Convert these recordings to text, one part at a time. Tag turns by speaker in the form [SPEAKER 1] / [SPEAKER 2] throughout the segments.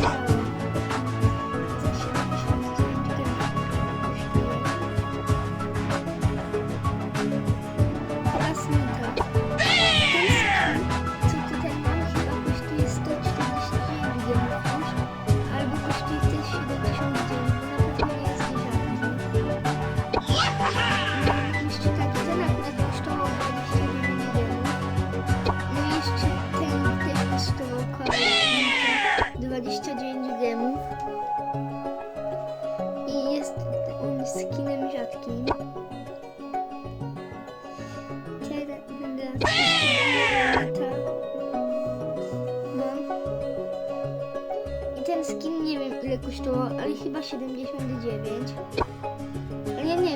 [SPEAKER 1] 对。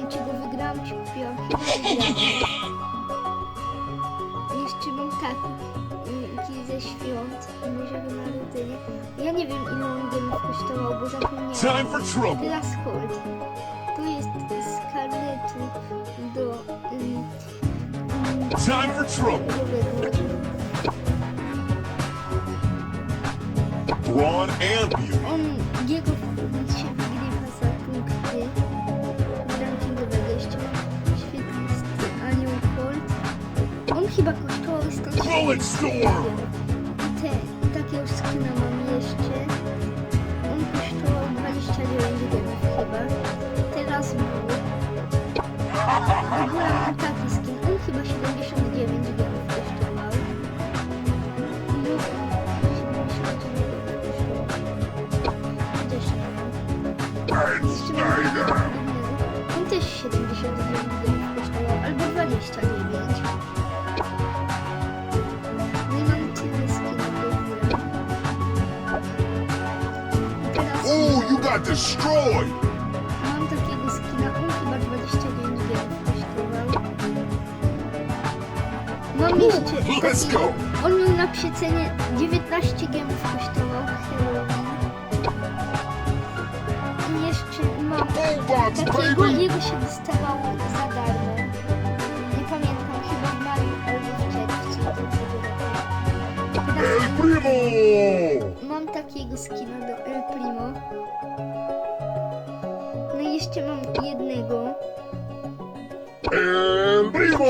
[SPEAKER 1] Wiem, czy go wygrałam, czy kupiłam. Chyba wygrałam. Jeszcze mam taki mm, ze świąt Bożego Narodzenia. Ja nie wiem, ile on gemów kosztował, bo zapomniałam. Teraz hold. To jest z karnetu do... Um, um,
[SPEAKER 2] Time for trouble. Brawn and beauty.
[SPEAKER 1] On, jego chyba kosztował 100
[SPEAKER 2] Bullet storm.
[SPEAKER 1] I te, takiego skina mam jeszcze. On kosztował 29 gemów chyba. Teraz był. W ogóle mam takiego skina, on chyba 29 gemów kosztował. Mam jeszcze
[SPEAKER 2] Let's go.
[SPEAKER 1] on miał na przecenie 19 gemów kosztował Halloween. I jeszcze mam
[SPEAKER 2] Bullbox,
[SPEAKER 1] takiego,
[SPEAKER 2] baby.
[SPEAKER 1] jego się dostawało za darmo. Nie pamiętam, chyba w maju albo w czerwcu.
[SPEAKER 2] El
[SPEAKER 1] Teraz
[SPEAKER 2] Primo.
[SPEAKER 1] mam takiego skina do El Primo. No i jeszcze mam jednego.
[SPEAKER 2] El Primo.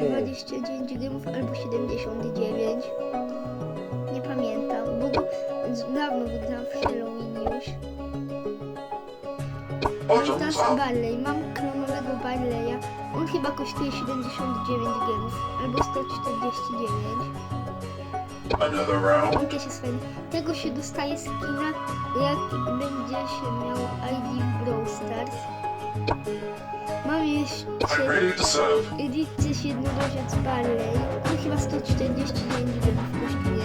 [SPEAKER 1] Chyba 29 gemów albo 79. Nie pamiętam, bo go dawno wygrałam w Halloween już. I teraz Barley. Mam klonowego Barleya. On chyba kosztuje 79 gemów albo 149.
[SPEAKER 2] Another
[SPEAKER 1] jest fajny. Tego się dostaje skina, jak będzie się miał ID w Brawl Stars. Mam jeszcze
[SPEAKER 2] I'm ready to serve.
[SPEAKER 1] edycję jednorożec Barley. On chyba 149 gemów kosztuje.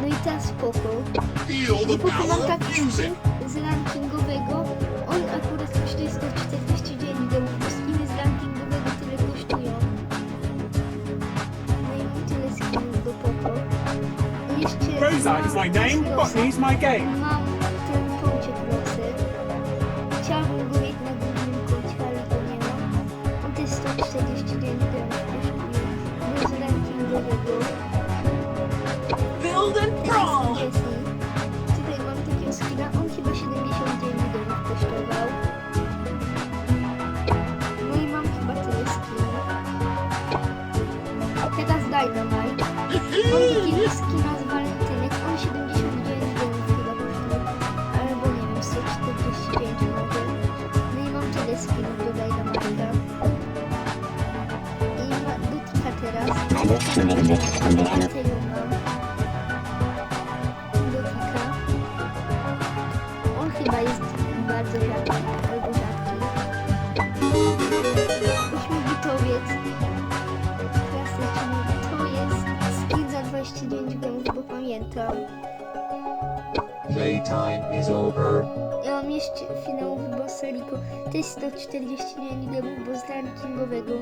[SPEAKER 1] No i teraz spoko. I
[SPEAKER 2] music.
[SPEAKER 1] skin z rankingowego. On akurat kosztuje 149 Jeszcze
[SPEAKER 3] Rosa is my name, Botany is my game.
[SPEAKER 1] On chyba jest bardzo rzadki, albo rzadki. Ośmiobitowiec. Klasyczny. To jest skin za 29 gemów, bo pamiętam.
[SPEAKER 4] Playtime is over.
[SPEAKER 1] Ja mam jeszcze finałowy boss Rico. To jest 149 gemów, bo z rankingowego.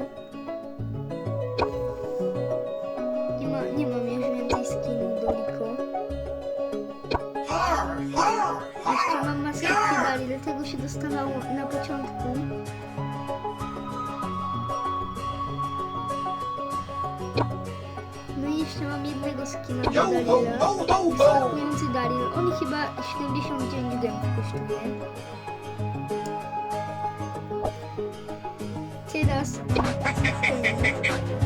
[SPEAKER 1] Dlatego się dostawało na początku. No i jeszcze mam jednego skina do Dalila. Wyskakujący Dalil. On chyba 79 gemów kosztuje. Teraz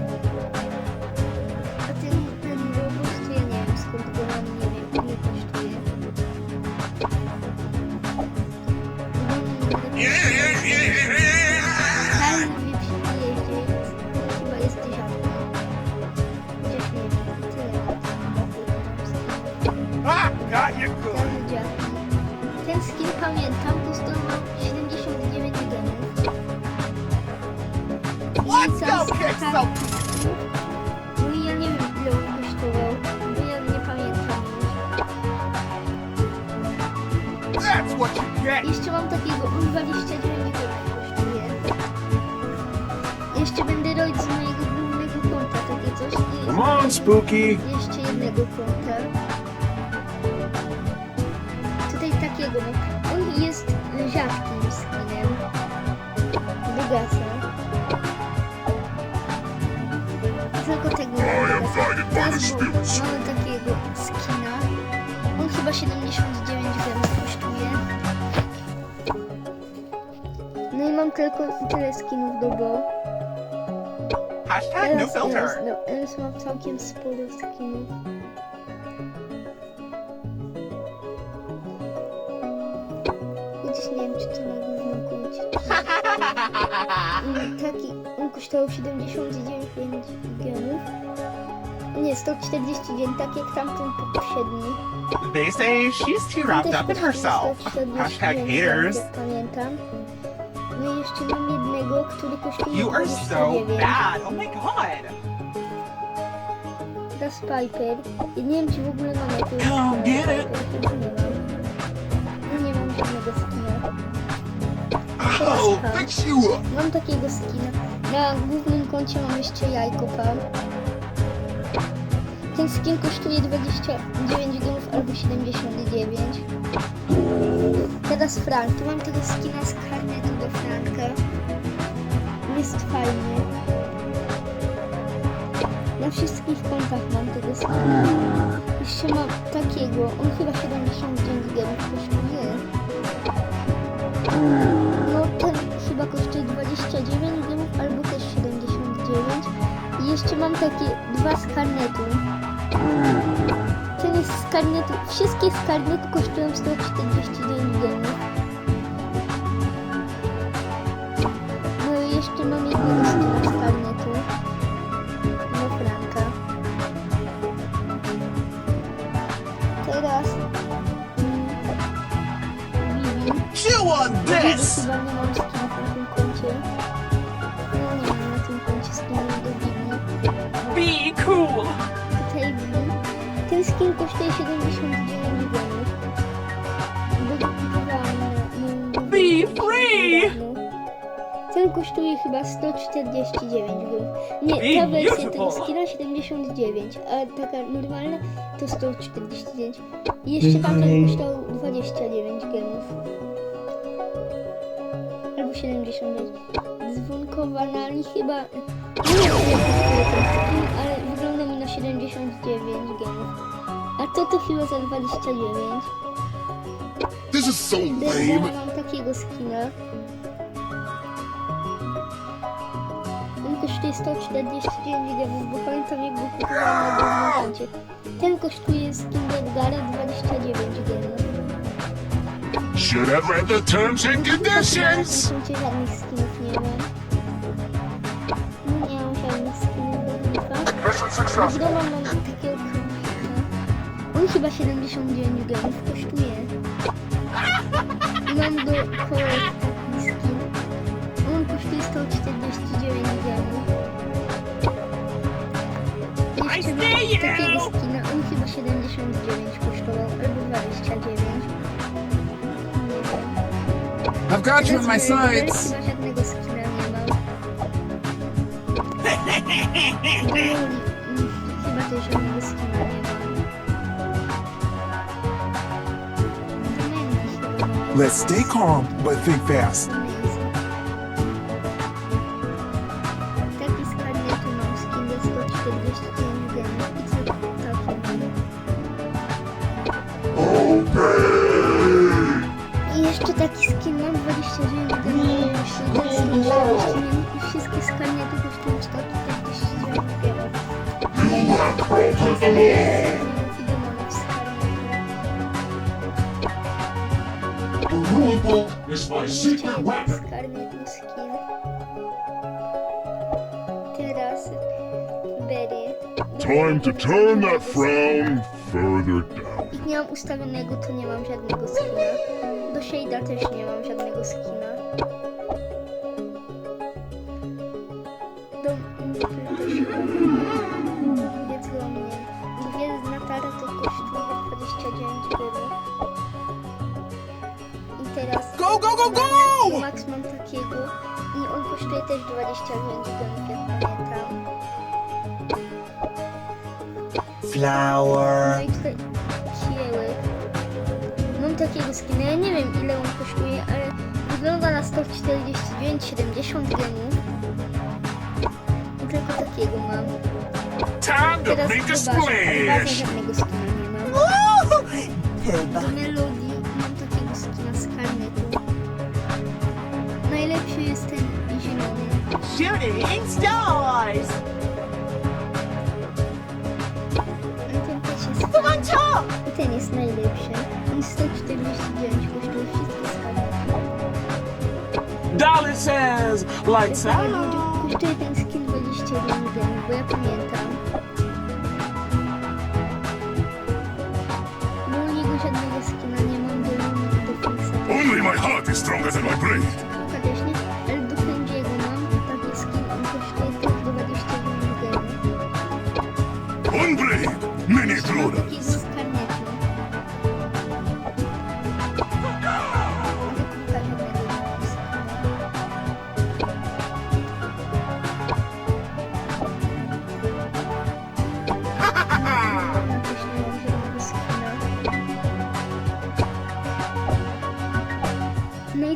[SPEAKER 1] I ja nie wiem on bo ja nie pamiętam Jeszcze mam takiego, on 29 kosztuje. Jeszcze będę robić z mojego głównego konta takie coś i
[SPEAKER 3] Come on, Spooky!
[SPEAKER 1] jeszcze jednego konta. Tutaj takiego no. mam. Jest
[SPEAKER 2] żabki.
[SPEAKER 1] Teraz mamy takiego skina. On chyba 79 gemów kosztuje. No i mam tylko tyle skinów do bo.
[SPEAKER 5] Hashtag no filter.
[SPEAKER 1] no, teraz mam całkiem sporo skinów. Chociaż nie wiem, czy to na głównym koncie. Mm, Taki, on kosztował 79 gemów. Nie, 149, tak jak tamten poprzedni.
[SPEAKER 5] They say she's too wrapped up in herself.
[SPEAKER 1] 149
[SPEAKER 5] Hashtag haters.
[SPEAKER 1] Pamiętam. No i jeszcze mam jednego, który kosztuje
[SPEAKER 5] You are so
[SPEAKER 1] 29.
[SPEAKER 5] bad. Oh my god.
[SPEAKER 1] Das Piper. Ja nie wiem, czy w ogóle mam jakiegoś
[SPEAKER 5] Come get it.
[SPEAKER 1] Chyba nie mam. No nie mam żadnego skina.
[SPEAKER 2] I'll fix you up.
[SPEAKER 1] Mam takiego skina. Na głównym koncie mam jeszcze jajko pan. Ten skin kosztuje 29 gemów albo 79. Teraz Frank. Tu mam tego skina z karnetu do Franka. Jest fajny. Na wszystkich kontach mam tego skina. Jeszcze mam takiego. On chyba 79 gemów kosztuje. No ten chyba kosztuje 29 jeszcze mam takie dwa z karnetu. Ten jest z karnetu. Wszystkie z karnetu kosztują 149 gemów. No i jeszcze mam jednego skina z karnetu. No Franka. Teraz...
[SPEAKER 5] Chew on this.
[SPEAKER 1] Chyba nie mam
[SPEAKER 5] cool.
[SPEAKER 1] Tutaj. Ten skin kosztuje 79 gemów. Bo kupowałam na moim
[SPEAKER 5] Be free.
[SPEAKER 1] Ten kosztuje chyba 149 gemów. Nie, ta wersja tego skina 79, a taka normalna to 149. I jeszcze tamten kosztował 29 gemów. Albo 79. Dzwonkowa nali chyba... Nie wiem kosztuje ten skin, ale wygląda mi na 79 gemów. A to to chyba za 29.
[SPEAKER 2] This is so lame.
[SPEAKER 1] mam takiego skina. On kosztuje 149 gemów, bo pamiętam jak go kupowałam na głównym koncie. Ten kosztuje skin Edgara 29 gemów.
[SPEAKER 2] Should have read the terms and conditions.
[SPEAKER 1] koncie żadnych skinów Doma mam takiego królika. On chyba 79 gemów kosztuje. I mam do kolor taki skin. On kosztuje 149 gemów. Jeszcze mam takiego skina. On chyba 79 kosztował, albo 29. Nie wiem.
[SPEAKER 4] I've got you in my sights.
[SPEAKER 1] Chyba żadnego skina nie mam.
[SPEAKER 4] Let's stay calm, but think fast.
[SPEAKER 1] Taki z karnetu mam skin za 149 gemów. I co? I jeszcze taki skin mam 29 gemów. I ten skin 40 minut. I wszystkie z karnetu kosztują 149 gemów.
[SPEAKER 2] You the law. The rulebook is my secret weapon.
[SPEAKER 1] skin. Teraz Berry.
[SPEAKER 2] Time to turn that frown further down.
[SPEAKER 1] Nie mam ustawionego, to nie mam żadnego skina. Do Shade'a też nie mam żadnego skina. Tara to kosztuje 29 gemów. I teraz
[SPEAKER 4] go, go!
[SPEAKER 1] Max mam takiego i on kosztuje też 29 gemów, jak pamiętam. No
[SPEAKER 5] Flower.
[SPEAKER 1] i tutaj kiełek. Mam takiego skina, ja nie wiem ile on kosztuje, ale wygląda na 149, 70 gemów. I tylko takiego mam.
[SPEAKER 3] Time to
[SPEAKER 1] Teraz
[SPEAKER 3] make a splash.
[SPEAKER 1] Do Melodii mam takiego skina z karnetu. Najlepszy jest ten zielony.
[SPEAKER 5] Shooting stars.
[SPEAKER 1] No ten też jest
[SPEAKER 5] on.
[SPEAKER 1] I ten jest najlepszy. I 149 kosztuje wszystkie skany.
[SPEAKER 3] Dolly says, lights
[SPEAKER 1] Ale
[SPEAKER 3] out.
[SPEAKER 1] kosztuje ten skin 21 gemów, bo ja pamiętam.
[SPEAKER 2] Only my heart is stronger than my brain.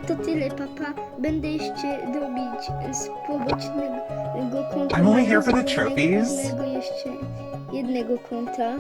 [SPEAKER 1] To tyle, papa. Będę jeszcze robić z pobocznego konta.
[SPEAKER 5] I'm only here for the trophies.
[SPEAKER 1] jednego jeszcze jednego konta.